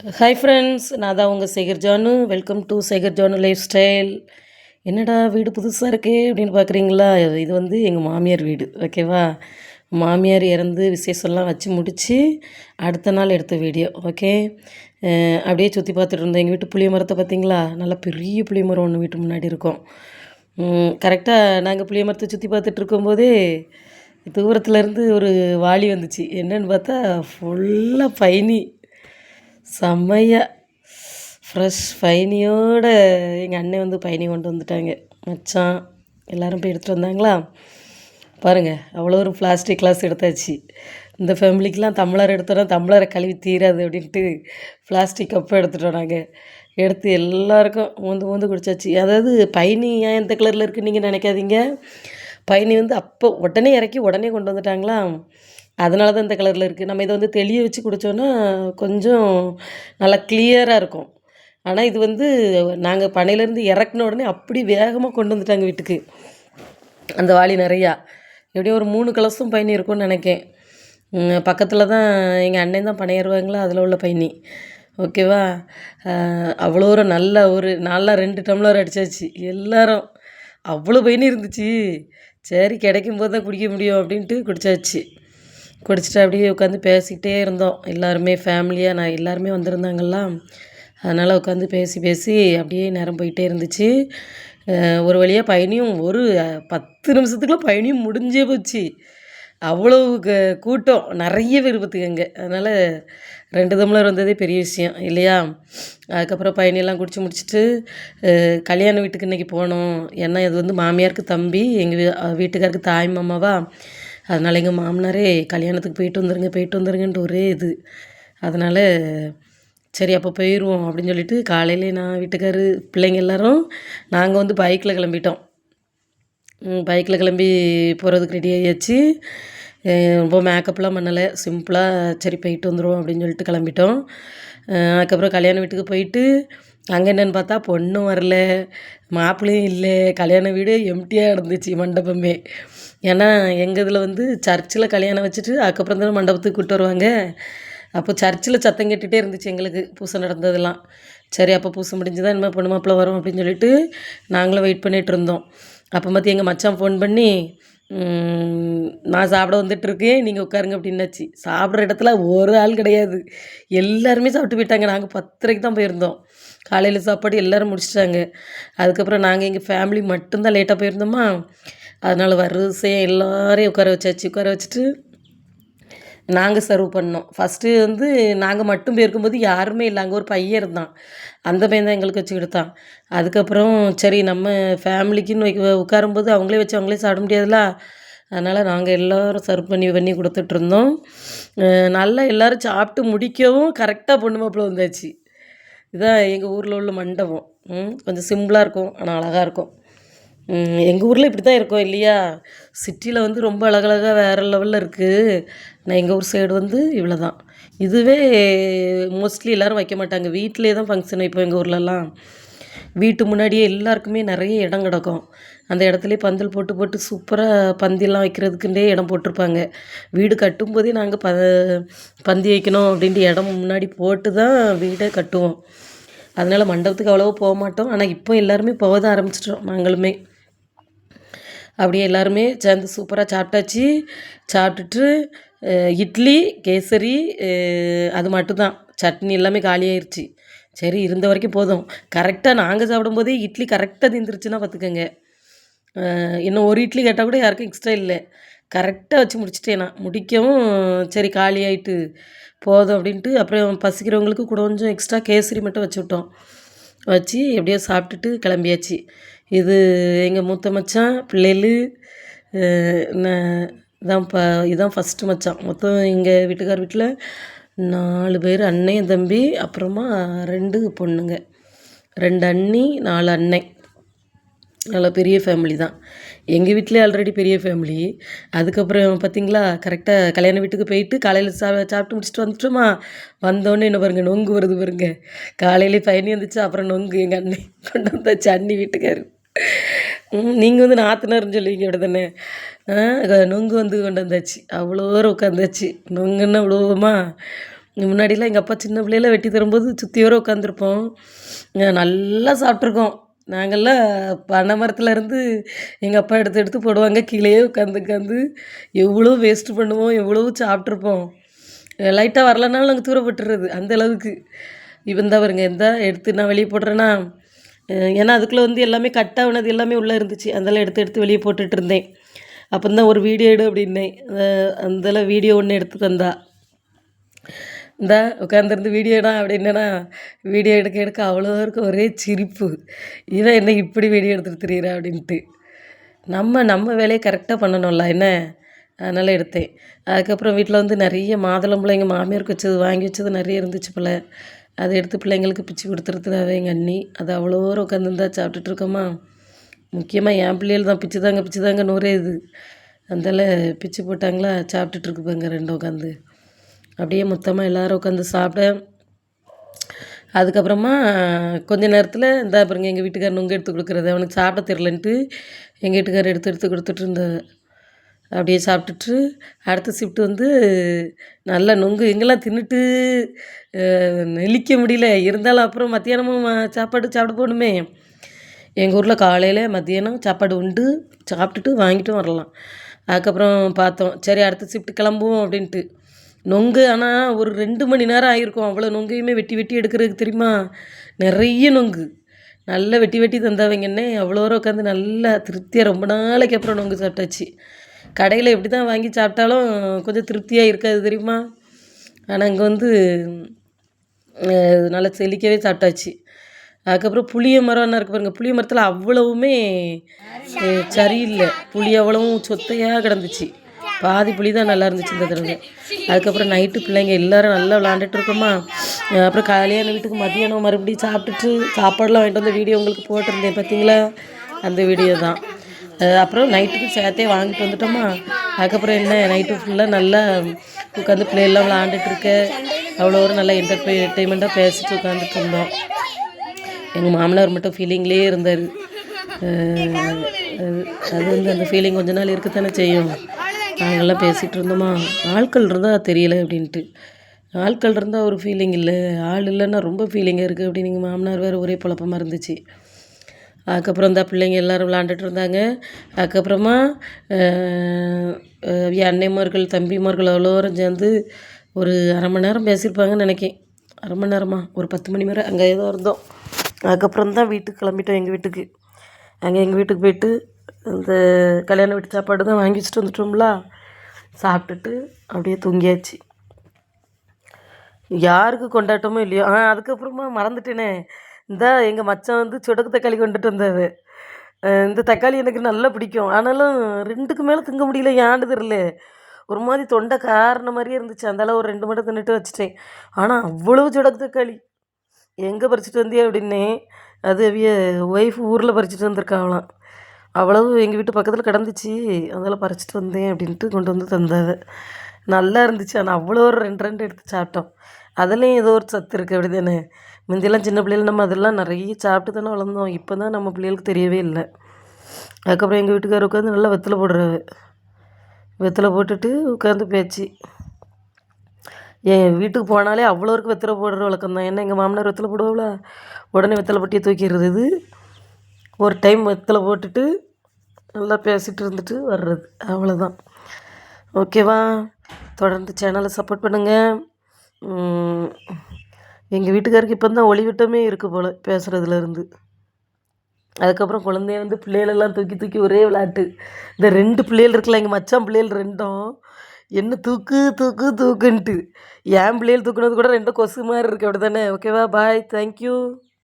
Hi friends நான் தான் உங்கள் Sekar Janu. Welcome to Sekar Janu life style என்னடா வீடு புதுசாக இருக்கே அப்படின்னு பார்க்குறீங்களா இது வந்து எங்கள் மாமியார் வீடு ஓகேவா மாமியார் இறந்து விசேஷம்லாம் வச்சு முடித்து அடுத்த நாள் எடுத்த வீடியோ ஓகே அப்படியே சுற்றி பார்த்துட்டு இருந்தோம். எங்கள் வீட்டு புளிய மரத்தை பார்த்தீங்களா நல்லா பெரிய புளிய மரம் ஒன்று வீட்டு முன்னாடி இருக்கும். கரெக்டாக நாங்கள் புளிய மரத்தை சுற்றி பார்த்துட்டு இருக்கும்போதே தூரத்துலேருந்து ஒரு வாளி வந்துச்சு. என்னன்னு பார்த்தா ஃபுல்லாக பயணி செம்மையாக ஃப்ரெஷ் பயணியோட எங்கள் அண்ணன் வந்து பயணி கொண்டு வந்துட்டாங்க. மச்சான் எல்லோரும் போய் எடுத்துகிட்டு வந்தாங்களா? பாருங்கள் அவ்வளோ ஒரு பிளாஸ்டிக் கிளாஸ் எடுத்தாச்சு. இந்த ஃபேமிலிக்கெலாம் தமிழர் எடுத்தோன்னா தமிழரை கழுவி தீராது அப்படின்ட்டு பிளாஸ்டிக் கப்பை எடுத்துட்டோம் நாங்கள் எடுத்து எல்லாருக்கும் ஊந்து ஊந்து குடிச்சாச்சு. அதாவது பயணி ஏன் எந்த கலரில் இருக்குன்னு நீங்கள் நினைக்காதீங்க. பயணி வந்து அப்போ உடனே இறக்கி உடனே கொண்டு வந்துட்டாங்களா அதனால தான் இந்த கலரில் இருக்குது நம்ம இதை வந்து தெளிய வச்சு குடித்தோன்னா கொஞ்சம் நல்லா கிளியராக இருக்கும். ஆனால் இது வந்து நாங்கள் பனையிலேருந்து இறக்குன உடனே அப்படி வேகமாக கொண்டு வந்துட்டாங்க வீட்டுக்கு. அந்த வாளி நிறையா. எப்படியும் ஒரு மூணு கலசும் பயணி இருக்கும்னு நினைக்கேன். பக்கத்தில் தான் எங்கள் அண்ணன் தான் பனையேறுவாங்களா அதில் உள்ள பயணி ஓகேவா அவ்வளோ ஒரு நல்ல ஒரு நல்லா ரெண்டு டம்ளர் அடித்தாச்சு எல்லோரும் அவ்வளோ பயணி இருந்துச்சு. சரி கிடைக்கும் போது தான் குடிக்க முடியும் அப்படின்ட்டு குடிச்சாச்சு. குடிச்சிட்டு அப்படியே உட்காந்து பேசிக்கிட்டே இருந்தோம். எல்லாருமே ஃபேமிலியாக நான் எல்லாருமே வந்திருந்தாங்கல்ல. அதனால் உட்காந்து பேசி பேசி அப்படியே நேரம் போயிட்டே இருந்துச்சு. ஒரு வழியாக பயணியும் ஒரு பத்து நிமிஷத்துக்குள்ள பயணியும் முடிஞ்சே போச்சு. அவ்வளோ க- கூட்டம். நிறைய பேர் பார்த்துக்கங்க அதனால் ரெண்டு தம்ளர் வந்ததே பெரிய விஷயம் இல்லையா? அதுக்கப்புறம் பயணியெல்லாம் குடிச்சு முடிச்சுட்டு கல்யாண வீட்டுக்கு இன்றைக்கி போனோம். ஏன்னா இது வந்து மாமியாருக்கு தம்பி எங்கள் வீட்டுக்காருக்கு தாய் மாமாவா. அதனால் எங்கள் மாமனாரே கல்யாணத்துக்கு போயிட்டு வந்துருங்க போயிட்டு வந்துருங்கன்ட்டு ஒரே இது. அதனால் சரி அப்போ போயிடுவோம் அப்படின்னு சொல்லிட்டு காலையிலே நான் வீட்டுக்காரு பிள்ளைங்க எல்லாரும் நாங்கள் வந்து பைக்கில் கிளம்பிட்டோம். பைக்கில் கிளம்பி போகிறதுக்கு ரெடி ஆகியாச்சு ரொம்ப மேக்கப்லாம் பண்ணலை. சிம்பிளாக சரி போயிட்டு வந்துடுவோம் அப்படின்னு சொல்லிட்டு கிளம்பிட்டோம். அதுக்கப்புறம் கல்யாண வீட்டுக்கு போயிட்டு அங்கே என்னென்னு பார்த்தா பொண்ணும் வரல. மாப்பிள்ளையும் இல்லை. கல்யாண வீடு எம்டியாக இருந்துச்சு மண்டபமே. ஏன்னா எங்கள் இதில் வந்து சர்ச்சில் கல்யாணம் வச்சுட்டு அதுக்கப்புறம் தானே மண்டபத்துக்கு கூப்பிட்டு வருவாங்க. அப்போ சர்ச்சில் சத்தம் கேட்டுகிட்டே இருந்துச்சு எங்களுக்கு பூசை நடந்ததெல்லாம். சரி அப்போ பூசை முடிஞ்சு தான் இனிமேல் பொண்ணு மாப்பிள்ளை வரும் அப்படின்னு சொல்லிட்டு நாங்களும் வெயிட் பண்ணிகிட்டு இருந்தோம். அப்போ பார்த்து எங்கள் மச்சான் ஃபோன் பண்ணி நான் சாப்பிட வந்துட்டுருக்கேன் நீங்கள் உட்காருங்க அப்படின்னாச்சு. சாப்பிட்ற இடத்துல ஒரு ஆள் கிடையாது. எல்லாருமே சாப்பிட்டு போயிட்டாங்க. நாங்கள் பத்தரைக்கு தான் போயிருந்தோம். காலையில் சாப்பாடு எல்லோரும் முடிச்சிட்டாங்க. அதுக்கப்புறம் நாங்கள் எங்கள் ஃபேமிலி மட்டும்தான் லேட்டாக போயிருந்தோமா? அதனால் வரிசையாக எல்லாரையும் உட்கார வச்சாச்சு. உட்கார வச்சுட்டு நாங்கள் சர்வ் பண்ணோம். ஃபஸ்ட்டு வந்து நாங்கள் மட்டும் போயிருக்கும்போது யாருமே இல்லை. அங்கே ஒரு பையன் இருந்தான். அந்த பையன் தான் எங்களுக்கு வச்சு கொடுத்தான். அதுக்கப்புறம் சரி நம்ம ஃபேமிலிக்குன்னு வைக்க உட்காரும்போது அவங்களே வச்சு அவங்களே சாப்பிட முடியாதுல்ல? அதனால் நாங்கள் எல்லோரும் சர்வ் பண்ணி பண்ணி கொடுத்துட்ருந்தோம் நல்லா எல்லோரும் சாப்பிட்டு முடிக்கவும் கரெக்டாக பொண்ணு மாப்பிள்ள வந்தாச்சு. இதுதான் எங்கள் ஊரில் உள்ள மண்டபம். ம், கொஞ்சம் சிம்பிளாக இருக்கும் ஆனால் அழகாக இருக்கும். எங்கள் ஊரில் இப்படி தான் இருக்கும் இல்லையா? சிட்டியில் வந்து ரொம்ப அழகழகாக வேறு லெவலில் இருக்குது நான் எங்கள் ஊர் சைடு வந்து இவ்வளோ தான் இதுவே மோஸ்ட்லி எல்லோரும் வைக்க மாட்டாங்க. வீட்டிலே தான் ஃபங்க்ஷன் வைப்போம் எங்கள் ஊர்லலாம் வீட்டு முன்னாடியே எல்லாருக்குமே நிறைய இடம் கிடக்கும். அந்த இடத்துலயே பந்தல் போட்டு போட்டு சூப்பராக பந்திலாம் வைக்கிறதுக்குண்டே இடம் போட்டிருப்பாங்க. வீடு கட்டும்போதே நாங்கள் ப பந்தி வைக்கணும் அப்படின்ட்டு இடம் முன்னாடி போட்டு தான் வீடை கட்டுவோம். அதனால் மண்டபத்துக்கு அவ்வளோவா போக மாட்டோம். ஆனால் இப்போ எல்லாருமே போக தான் ஆரம்பிச்சிட்டோம். நாங்களுமே. அப்படியே எல்லாருமே சேர்ந்து சூப்பராக சாப்பிட்டாச்சு. சாப்பிட்டுட்டு இட்லி கேசரி அது மட்டும்தான். சட்னி எல்லாமே காலியாயிருச்சு. சரி இருந்த வரைக்கும் போதும். கரெக்டாக நாங்கள் சாப்பிடும்போதே இட்லி கரெக்டாக தீந்துருச்சுன்னா பார்த்துக்கோங்க. இன்னும் ஒரு இட்லி கேட்டால் கூட யாருக்கும் எக்ஸ்ட்ரா இல்லை. கரெக்டாக வச்சு முடிச்சிட்டேன் நான். முடிக்கவும் சரி காலி ஆயிட்டு போதும் அப்படின்ட்டு அப்புறம் பசிக்கிறவங்களுக்கு கூட கொஞ்சம் எக்ஸ்ட்ரா கேசரி மட்டும் வச்சு விட்டோம். வச்சு எப்படியோ சாப்பிட்டுட்டு கிளம்பியாச்சு. இது எங்கள் மூத்த மச்சான் பிள்ளைகள் இதான் ப இதுதான் ஃபஸ்ட்டு மச்சான். மொத்தம் எங்கள் வீட்டுக்கார் வீட்டில் நாலு பேர் அண்ணன் தம்பி அப்புறமா ரெண்டு பொண்ணுங்க. ரெண்டு அண்ணி நாலு அண்ணன் நல்லா பெரிய ஃபேமிலி தான். எங்கள் வீட்டிலே ஆல்ரெடி பெரிய ஃபேமிலி அதுக்கப்புறம் பார்த்தீங்களா கரெக்டாக கல்யாண வீட்டுக்கு போயிட்டு காலையில் சா சாப்பிட்டு முடிச்சுட்டு வந்துட்டோமா? வந்தோடனே என்ன பாருங்க நொங்கு வருது பாருங்க. காலையிலே பயணி வந்துச்சு அப்புறம் நொங்கு. எங்கள் அண்ணன் கொண்டு வந்தாச்சு அண்ணி வீட்டுக்காரு. நீங்கள் வந்து நாற்றுனாருன்னு சொல்லுவீங்க அப்படி தானே நொங்கு வந்து கொண்டு வந்தாச்சு. அவ்வளோ தூரம் உட்காந்தாச்சு நொங்குன்னா அவ்வளோமா முன்னாடிலாம் எங்கள் அப்பா சின்ன பிள்ளையில வெட்டி தரும்போது சுற்றி வர உட்காந்துருப்போம் நல்லா சாப்பிட்ருக்கோம் நாங்கள்லாம் பனை மரத்தில் இருந்து எங்கள் அப்பா எடுத்து எடுத்து போடுவாங்க. கீழேயே உட்காந்து உட்காந்து எவ்வளோ வேஸ்ட்டு பண்ணுவோம் எவ்வளோ சாப்பிட்ருப்போம் லைட்டாக வரலனாலும் நாங்கள் தூரப்பட்டுறது அந்த அளவுக்கு. இவன் தான் வருங்க எந்த எடுத்து நான் வெளியே போடுறேன்னா ஏன்னா அதுக்குள்ளே வந்து எல்லாமே கட் ஆகினது எல்லாமே உள்ளே இருந்துச்சு. அதெல்லாம் எடுத்து எடுத்து வெளியே போட்டுட்டு இருந்தேன். அப்போ தான் ஒரு வீடியோ எடு அப்படின்னேன். அஹ் வீடியோ ஒன்று எடுத்து தந்தா இந்தா உட்காந்துருந்து வீடியோ எடா அப்படின்னா வீடியோ எடுக்க எடுக்க அவ்வளோ இருக்கும் ஒரே சிரிப்பு. இவன் என்ன இப்படி வீடியோ எடுத்துட்டு தெரியுறா அப்படின்ட்டு. நம்ம நம்ம வேலையை கரெக்டாக பண்ணணும்ல என்ன? அதனால் எடுத்தேன். அதுக்கப்புறம் வீட்டில் வந்து நிறைய மாதுளம்பழம் எங்கள் மாமியாருக்கு வச்சது வாங்கி வச்சது நிறைய இருந்துச்சு போல். அதை எடுத்து பிள்ளைங்களுக்கு பிச்சு கொடுத்துருத்துனாவே எங்கள் அண்ணி. அது அவ்வளோ உட்காந்துருந்தா சாப்பிட்டுட்டு இருக்கோமா முக்கியமாக என் பிள்ளைகள் தான் பிச்சு தாங்க பிச்சு தாங்க நூறே இது. அந்தால பிச்சு போட்டாங்களா? சாப்பிட்டுட்டு இருக்குப்பாங்க ரெண்டும் உட்காந்து அப்படியே மொத்தமாக எல்லோரும் உட்காந்து சாப்பிட. அதுக்கப்புறமா கொஞ்ச நேரத்தில் இந்த பாருங்க எங்கள் வீட்டுக்காரர் நுங்கு எடுத்து கொடுக்குறது. அவனுக்கு சாப்பிட தெரிலன்ட்டு எங்கள் வீட்டுக்காரர் எடுத்து எடுத்து கொடுத்துட்டு இருந்தா அப்படியே சாப்பிட்டுட்டு அடுத்த ஷிஃப்ட் வந்து நல்லா நொங்கு எங்கெல்லாம் தின்னுட்டு நெளிக்க முடியல. இருந்தாலும் அப்புறம் மத்தியானமும் சாப்பாடு சாப்பிட போகணுமே. எங்கள் ஊரில் காலையில் மத்தியானம் சாப்பாடு உண்டு. சாப்பிட்டுட்டு வாங்கிட்டும் வரலாம். அதுக்கப்புறம் பார்த்தோம். சரி அடுத்த ஷிஃப்ட் கிளம்புவோம் அப்படின்ட்டு. நொங்கு ஆனால் ஒரு ரெண்டு மணி நேரம் ஆகிருக்கும் அவ்வளோ நொங்கையுமே வெட்டி வெட்டி எடுக்கிறதுக்கு தெரியுமா? நிறைய நொங்கு. நல்லா வெட்டி வெட்டி தந்தவங்கன்னே அவ்வளோ தூரம் உட்காந்து நல்லா திருப்தியாக ரொம்ப நாளைக்கு அப்புறம் நொங்கு சாப்பிட்டாச்சு. கடையில் எப்படி தான் வாங்கி சாப்பிட்டாலும் கொஞ்சம் திருப்தியாக இருக்காது தெரியுமா? ஆனால் இங்கே வந்து நல்லா செழிக்கவே சாப்பிட்டாச்சு. அதுக்கப்புறம் புளிய மரம்னா இருக்கு பாருங்க. புளிய மரத்தில் அவ்வளவுமே சரியில்லை. புளி அவ்வளவும் சொத்தையாக கிடந்துச்சு. பாதி புளி தான் நல்லா இருந்துச்சு இந்த தடவை. அதுக்கப்புறம் நைட்டு பிள்ளைங்க எல்லோரும் நல்லா விளாண்டுட்டு இருக்கோமா? அப்புறம் கல்யாண வீட்டுக்கு மதியானம் மறுபடியும் சாப்பிட்டுட்டு சாப்பாடுலாம் வாங்கிட்டு வந்த வீடியோ உங்களுக்கு போட்டிருந்தேன். பார்த்தீங்களா அந்த வீடியோ தான். அப்புறம் நைட்டுக்கு சேர்த்தே வாங்கிட்டு வந்துட்டோமா. அதுக்கப்புறம் என்ன நைட்டு ஃபுல்லாக நல்லா உட்காந்து பிள்ளைகள்லாம் விளாண்டுட்டு இருக்க அவ்வளோ ஒரு நல்லா என்டர்டெயின்மெண்ட்டாக பேசிட்டு உட்காந்துட்டு இருந்தோம். எங்கள் மாமனார் மட்டும் ஃபீலிங்லேயே இருந்தார். அது அது வந்து அந்த ஃபீலிங் கொஞ்ச நாள் இருக்கத்தானே செய்யும். நாங்கள்லாம் பேசிகிட்டு இருந்தோமா. ஆட்கள் இருந்தால் தெரியல அப்படின்ட்டு. ஆட்கள் இருந்தால் ஒரு ஃபீலிங் இல்லை. ஆள் இல்லைன்னா ரொம்ப ஃபீலிங்காக இருக்குது அப்படின்னு எங்கள் மாமனார் வேறு ஒரே குழப்பமாக இருந்துச்சு. அதுக்கப்புறம் இந்த பிள்ளைங்க எல்லோரும் விளாண்டுட்டு இருந்தாங்க. அதுக்கப்புறமா என் அன்னைமார்கள் தம்பிமார்கள் அவ்வளோரும் சேர்ந்து ஒரு அரை மணி நேரம் பேசியிருப்பாங்கன்னு நினைக்கேன் அரை மணி நேரமா? ஒரு பத்து மணி வரை அங்கே ஏதோ இருந்தோம். அதுக்கப்புறம் தான் வீட்டுக்கு கிளம்பிட்டோம் எங்கள் வீட்டுக்கு. அங்கே எங்கள் வீட்டுக்கு போயிட்டு இந்த கல்யாண வீட்டு சாப்பாடு தான் வாங்கி வச்சுட்டு வந்துட்டோம்ல. சாப்பிட்டுட்டு அப்படியே தூங்கியாச்சு. யாருக்கு கொண்டாட்டமோ இல்லையோ? ஆ அதுக்கப்புறமா மறந்துட்டேனே. இந்த எங்கள் மச்சான் வந்து சுடக்கு தக்காளி கொண்டுட்டு வந்தாரு. இந்த தக்காளி எனக்கு நல்லா பிடிக்கும். ஆனாலும் ரெண்டுக்கு மேலே திங்க முடியல ஏன்னு தெரியல. ஒரு மாதிரி தொண்டை காரண மாதிரியே இருந்துச்சு. அதெல்லாம் ஒரு ரெண்டு மட்டும் தின்னுட்டு வச்சுட்டேன். ஆனால் அவ்வளோ சுடக்கு தக்காளி. எங்கே பறிச்சிட்டு வந்தியா அப்படின்னே அது அவிய ஒய்ஃப் ஊரில் பறிச்சிட்டு வந்திருக்காங்களாம். அவ்வளவு எங்கள் வீட்டு பக்கத்தில் கிடந்துச்சு. அதெல்லாம் பறிச்சிட்டு வந்தேன் அப்படின்ட்டு கொண்டு வந்து தந்தாங்க. நல்லா இருந்துச்சு. ஆனால் அவ்வளோ ஒரு ரெண்டு ரெண்டு எடுத்து சாப்பிட்டோம். அதுலேயும் ஏதோ ஒரு சத்து இருக்குது அப்படி தானே முந்தியெல்லாம் சின்ன பிள்ளைகள் நம்ம அதெல்லாம் நிறைய சாப்பிட்டு தானே வளர்ந்தோம். இப்போ தான் நம்ம பிள்ளைகளுக்கு தெரியவே இல்லை. அதுக்கப்புறம் எங்கள் வீட்டுக்காரர் உட்காந்து நல்லா வெத்தலை போடுறாரு. வெத்தலை போட்டுட்டு உட்காந்து பேச்சு. என் வீட்டுக்கு போனாலே அவ்வளோருக்கு வெத்தலை போடுற வழக்கம் தான் ஏன்னா எங்கள் மாமனார் வெத்தலை போடுவாங்களா உடனே வெத்தலை பட்டியை தூக்கிடுறது ஒரு டைம் வெத்தலை போட்டுட்டு நல்லா பேசிகிட்டு இருந்துட்டு வர்றது. அவ்வளோதான் ஓகேவா? தொடர்ந்து சேனலை சப்போர்ட் பண்ணுங்கள் எங்கள் வீட்டுக்காருக்கு இப்போ தான் ஒளிவிட்டமே இருக்குது போல் பேசுகிறதுலேருந்து அதுக்கப்புறம் குழந்தைய வந்து பிள்ளைகளெல்லாம் தூக்கி தூக்கி ஒரே விளையாட்டு. இந்த ரெண்டு பிள்ளைகள் இருக்குல்ல எங்கள் மச்சான் பிள்ளைகள் ரெண்டும் என்ன தூக்கு தூக்கு தூக்குன்ட்டு. என் பிள்ளைகள் தூக்குனது கூட ரெண்டும் கொசு மாதிரி இருக்குது அப்படி தானே ஓகேவா பாய் தேங்க்யூ